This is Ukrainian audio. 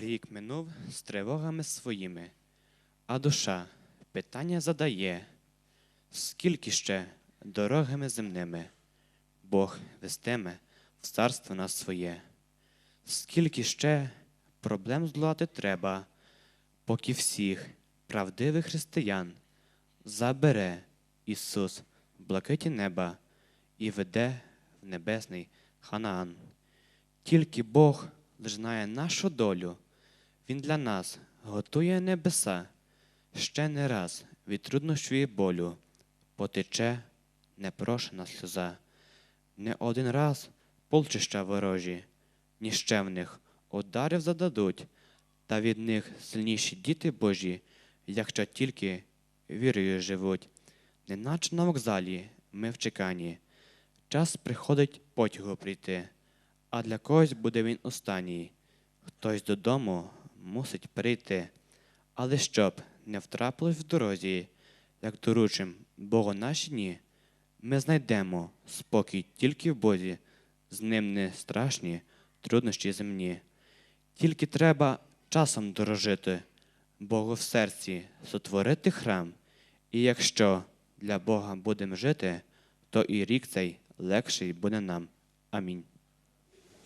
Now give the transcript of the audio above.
Рік минув з тривогами своїми, а душа питання задає, скільки ще дорогами земними Бог вестиме в царство нас своє, скільки ще проблем здолати треба, поки всіх правдивих християн забере Ісус в блакиті неба і веде в небесний Ханаан. Тільки Бог лиш знає нашу долю, Він для нас готує небеса, ще не раз від труднощів і болю потече непрошена сльоза. Не один раз полчища ворожі, ніщевних ударів зададуть, та від них сильніші діти Божі, якщо тільки вірою живуть. Неначе на вокзалі ми в чеканні. Час приходить потягу прийти, а для когось буде він останній. Хтось додому мусить прийти, але щоб не втрапилось в дорозі, як доручим Богу наші дні, ми знайдемо спокій тільки в Бозі, з ним не страшні труднощі земні. Тільки треба часом дорожити, Богу в серці сотворити храм, і якщо для Бога будемо жити, то і рік цей легший буде нам. Амінь.